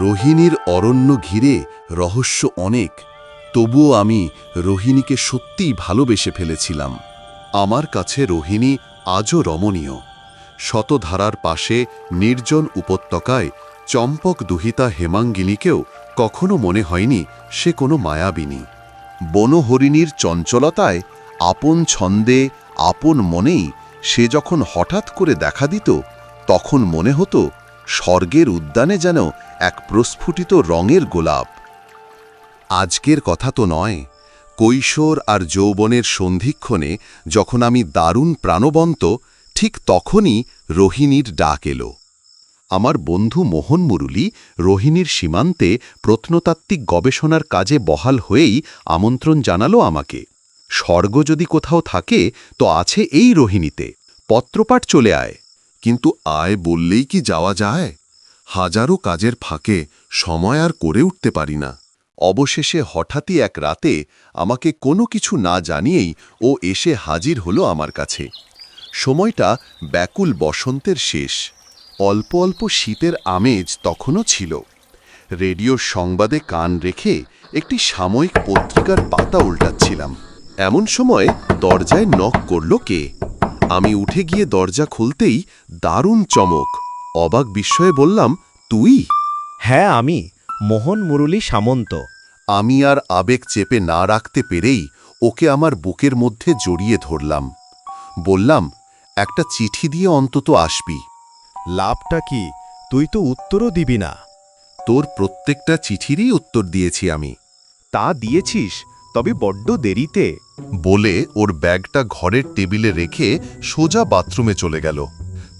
রোহিণীর অরণ্য ঘিরে রহস্য অনেক, তবুও আমি রোহিণীকে সত্যিই ভালোবেসে ফেলেছিলাম। আমার কাছে রোহিণী আজও রমণীয়। শতধারার পাশে নির্জন উপত্যকায় চম্পক দুহিতা হেমাঙ্গিনীকেও কখনো মনে হয়নি সে কোনো মায়াবিনী। বনহরিণীর চঞ্চলতায় আপন ছন্দে, আপন মনেই সে যখন হঠাৎ করে দেখা দিত, তখন মনে হতো স্বর্গের উদ্যানে যেন এক প্রস্ফুটিত রঙের গোলাপ। আজকের কথা তো নয়, কৈশোর আর যৌবনের সন্ধিক্ষণে যখন আমি দারুণ প্রাণবন্ত, ঠিক তখনই রোহিণীর ডাক এলো। আমার বন্ধু মোহন মুরুলি রোহিণীর সীমান্তে প্রত্নতাত্ত্বিক গবেষণার কাজে বহাল হয়েই আমন্ত্রণ জানালো আমাকে। স্বর্গ যদি কোথাও থাকে, তো আছে এই রোহিণীতে। পত্রপাঠ চলে আয়। কিন্তু আয় বললেই কি যাওয়া যায়? হাজারো কাজের ফাঁকে সময় আর করে উঠতে পারি না। অবশেষে হঠাৎই এক রাতে আমাকে কোনো কিছু না জানিয়েই ও এসে হাজির হলো আমার কাছে। সময়টা ব্যাকুল বসন্তের শেষ। অল্প অল্প শীতের আমেজ তখনও ছিল। রেডিওর সংবাদে কান রেখে একটি সাময়িক পত্রিকার পাতা উল্টাচ্ছিলাম। এমন সময় দরজায় নক করল কে? আমি উঠে গিয়ে দরজা খুলতেই দারুণ চমক। অবাক বিস্ময়ে বললাম তুই? হ্যাঁ আমি। মোহন মুরলী সামন্ত। আমি আর আবেগ চেপে না রাখতে পেরেই ওকে আমার বুকের মধ্যে জড়িয়ে ধরলাম। বললাম একটা চিঠি দিয়ে অন্তত আসবি। লাভটা কি? তুই তো উত্তরও দিবি না। তোর প্রত্যেকটা চিঠিরই উত্তর দিয়েছি আমি। তা দিয়েছিস? তবে বড্ড দেরিতে। বলে ওর ব্যাগটা ঘরের টেবিলে রেখে সোজা বাথরুমে চলে গেল।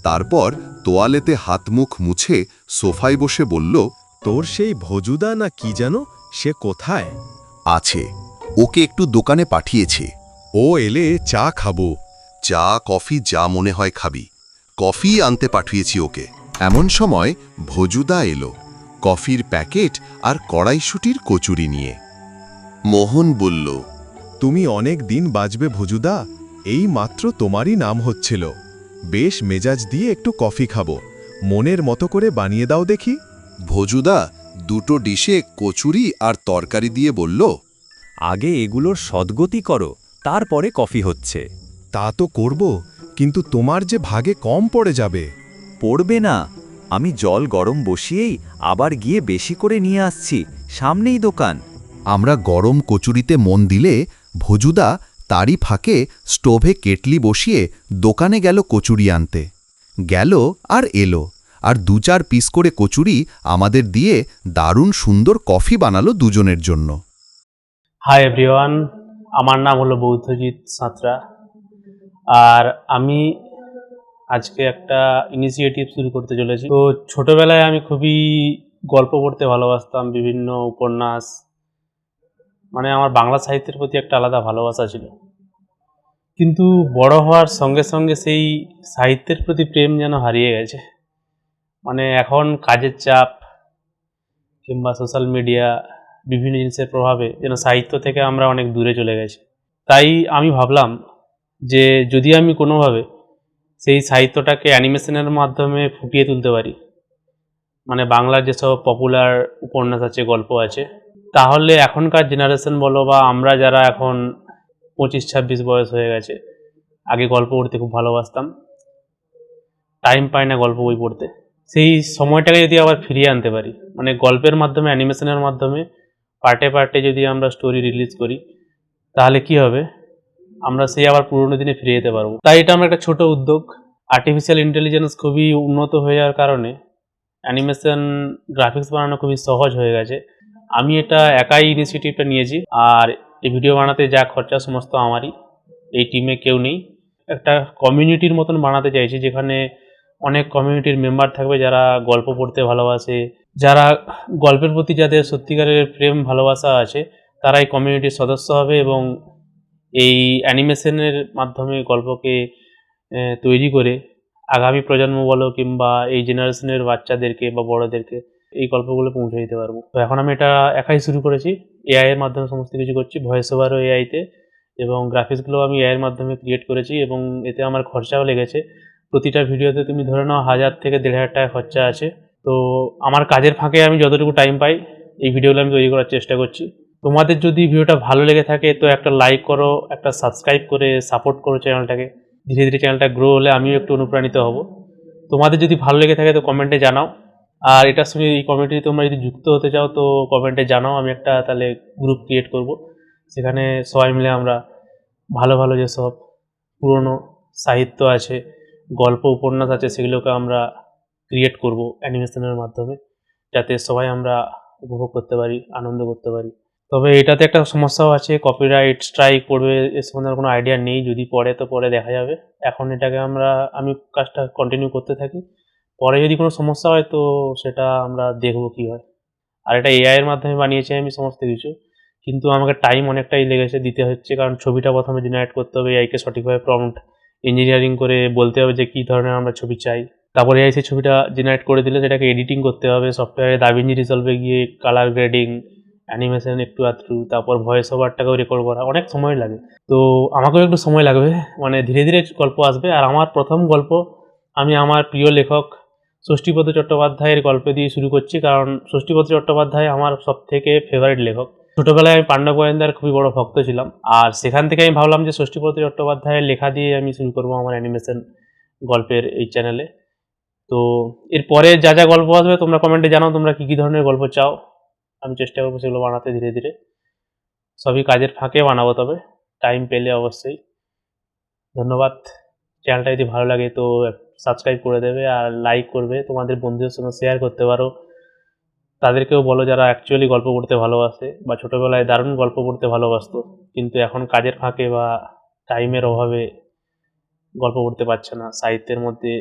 তারপর তোয়ালেতে হাত মুখ মুছে সোফায় বসে বলল তোর সেই ভজুদা না কি যেন সে কোথায়? আছে ওকে একটু দোকানে পাঠিয়েছে। ও এলে চা খাব। চা কফি যা মনে হয় খাবি। কফি আনতে পাঠিয়েছি ওকে। এমন সময় ভজুদা এলো কফির প্যাকেট আর কড়াইশুটির কচুরি নিয়ে। মোহন বলল তুমি অনেক দিন বাজবে ভজুদা। এই মাত্র তোমারই নাম হচ্ছিল। বেশ মেজাজ দিয়ে একটু কফি খাব। মনের মতো করে বানিয়ে দাও দেখি। ভজুদা দুটো ডিশে কচুরি আর তরকারি দিয়ে বলল আগে এগুলোর সদ্গতি করো তারপরে কফি হচ্ছে। তা তো করব কিন্তু তোমার যে ভাগে কম পড়ে যাবে। পড়বে না। আমি জল গরম বসিয়েই আবার গিয়ে বেশি করে নিয়ে আসছি সামনেই দোকান। আমরা গরম কচুরিতে মন দিলে ভজুদা তারই ফাঁকে স্টোভে কেটলি বসিয়ে দোকানে গেল কচুরি আনতে। গেল আর এলো, আর দু চার পিস করে কচুরি আমাদের দিয়ে দারুণ সুন্দর কফি বানালো দুজনের জন্য। হাই এভরিওয়ান আমার নাম হলো বৌদ্ধজিৎ সাঁতরা। আর আমি আজকে একটা ইনিশিয়েটিভ শুরু করতে চলেছি। তো ছোটবেলায় আমি খুবই গল্প পড়তে ভালোবাসতাম, বিভিন্ন উপন্যাস মানে আমার বাংলা সাহিত্যের প্রতি একটা আলাদা ভালোবাসা ছিল। কিন্তু বড় হওয়ার সঙ্গে সঙ্গে সেই সাহিত্যের প্রতি প্রেম যেন হারিয়ে গেছে। মানে এখন কাজের চাপ কিংবা সোশ্যাল মিডিয়া বিভিন্ন জিনিসের প্রভাবে যেন সাহিত্য থেকে আমরা অনেক দূরে চলে গেছি। তাই আমি ভাবলাম যে যদি আমি কোনোভাবে সেই সাহিত্যটাকে অ্যানিমেশনের মাধ্যমে ফুটিয়ে তুলতে পারি মানে বাংলার যেসব পপুলার উপন্যাস আছে, গল্প আছে তাহলে এখনকার জেনারেশন বলো বা আমরা যারা এখন পঁচিশ ছাব্বিশ বয়স হয়ে গেছে, আগে গল্প পড়তে খুব ভালোবাসতাম। টাইম পাই না গল্প বই পড়তে। সেই সময়টাকে যদি আবার ফিরিয়ে আনতে পারি মানে গল্পের মাধ্যমে অ্যানিমেশনের মাধ্যমে, পার্টে পার্টে যদি আমরা স্টোরি রিলিজ করি, তাহলে কি হবে? আমরা সেই আবার পুরোনো দিনে ফিরে যেতে পারব। তাই এটা আমার একটা ছোট উদ্যোগ। আর্টিফিশিয়াল ইন্টেলিজেন্স খুবই উন্নত হয়ে যাওয়ার কারণে অ্যানিমেশন গ্রাফিক্স বানানো খুবই সহজ হয়ে গেছে। আমি এটা একাই ইনিশিয়েটিভটা নিয়েছি, আর এই ভিডিও বানাতে যা খরচা সমস্ত আমারই। এই টিমে কেউ নেই। একটা কমিউনিটির মতন বানাতে চাইছি, যেখানে অনেক কমিউনিটির মেম্বার থাকবে যারা গল্প পড়তে ভালোবাসে, যারা গল্পের প্রতি যাদের সত্যিকারের প্রেম, ভালোবাসা আছে, তারা এই কমিউনিটির সদস্য হবে এবং এই অ্যানিমেশনের মাধ্যমে গল্পকে তৈরি করে আগামী প্রজন্ম বলো কিংবা এই জেনারেশনের বাচ্চাদেরকে বা বড়দেরকে এই গল্পগুলো পৌঁছে দিতে পারব। তো এখন আমি এটা একাই শুরু করেছি। এআই এর মাধ্যমে সমস্ত কিছু করছি ভয়েস ওভারও এআইতে এবং গ্রাফিক্সগুলো আমি এআই এর মাধ্যমে ক্রিয়েট করেছি এবং এতে আমার খরচাও লেগেছে। প্রতিটা ভিডিওতে তুমি ধরে নাও হাজার থেকে দেড় হাজার টাকা খরচা আছে। তো আমার কাজের ফাঁকে আমি যতটুকু টাইম পাই, এই ভিডিওগুলো আমি তৈরি করার চেষ্টা করছি। তোমাদের যদি ভিডিওটা ভালো লেগে থাকে, তো একটা লাইক করো, একটা সাবস্ক্রাইব করে সাপোর্ট করো চ্যানেলটাকে ধীরে ধীরে চ্যানেলটা গ্রো হলে আমিও একটু অনুপ্রাণিত হব। তোমাদের যদি ভালো লেগে থাকে, তো কমেন্টে জানাও। আর এটার সঙ্গে এই কমেন্টে তোমরা যদি যুক্ত হতে চাও, তো কমেন্টে জানাও, আমি একটা তাহলে গ্রুপ ক্রিয়েট করব। সেখানে সবাই মিলে আমরা ভালো ভালো যেসব পুরনো সাহিত্য আছে, গল্প, উপন্যাস আছে, সেগুলোকে আমরা ক্রিয়েট করব অ্যানিমেশনের মাধ্যমে, যাতে সবাই আমরা উপভোগ করতে পারি, আনন্দ করতে পারি। তবে এটাতে একটা সমস্যাও আছে কপিরাইট স্ট্রাইক পড়বে, এ সম্বন্ধে কোনো আইডিয়া নেই, যদি পড়ে তো পরে দেখা যাবে। এখন এটাকে আমরা, আমি কাজটা কন্টিনিউ করতে থাকি। পরে যদি কোনো সমস্যা হয় তো সেটা আমরা দেখব কী হয়। আর এটা এআই এর মাধ্যমে বানিয়েছি আমি সমস্ত কিছু। কিন্তু আমাকে টাইম অনেকটাই লেগেছে দিতে হচ্ছে, কারণ ছবিটা প্রথমে জেনারেট করতে হবে এআইকে সঠিকভাবে প্রম্পট ইঞ্জিনিয়ারিং করে বলতে হবে যে কী ধরনের আমরা ছবি চাই। তারপরে এআই সেই ছবিটা জেনারেট করে দিলে সেটাকে এডিটিং করতে হবে সফটওয়্যারে দাবিঞ্জি রিজলভে গিয়ে কালার গ্রেডিং অ্যানিমেশন একটু আধটু তারপর ভয়েস ওভারটাকেও রেকর্ড করা, অনেক সময় লাগে। তো আমাকেও একটু সময় লাগবে মানে ধীরে ধীরে গল্প আসবে। আর আমার প্রথম গল্প, আমি আমার প্রিয় লেখক ষষ্ঠীপদ চট্টোপাধ্যায়ের গল্প দিয়ে শুরু করছি, কারণ ষষ্ঠীপদ চট্টোপাধ্যায় আমার সব থেকে ফেভারিট লেখক। ছোটোবেলায় আমি পাণ্ডব গোয়েন্দার খুবই বড় ভক্ত ছিলাম, আর সেখান থেকে আমি ভাবলাম যে ষষ্ঠীপদ চট্টোপাধ্যায়ের লেখা দিয়ে আমি শুরু করব আমার অ্যানিমেশন গল্পের এই চ্যানেলে তো এরপরে যা যা গল্প আসবে তোমরা কমেন্টে জানাও, তোমরা কী কী ধরনের গল্প চাও। আমি চেষ্টা করব সেগুলো বানাতে ধীরে ধীরে। সবই কাজের ফাঁকে বানাবো তবে টাইম পেলে অবশ্যই। ধন্যবাদ। চ্যানেলটা যদি ভালো লাগে তো সাবস্ক্রাইব করে দেবে আর লাইক করবে। তোমাদের বন্ধুদের সঙ্গে শেয়ার করতে পারো। তাদেরকেও বলো যারা অ্যাকচুয়ালি গল্প পড়তে ভালোবাসে বা ছোটোবেলায় দারুণ গল্প পড়তে ভালোবাসতো, কিন্তু এখন কাজের ফাঁকে বা টাইমের অভাবে গল্প পড়তে পারছে না, সাহিত্যের মধ্যে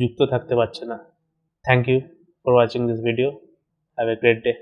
যুক্ত থাকতে পারছে না। Thank you for watching this video have a great day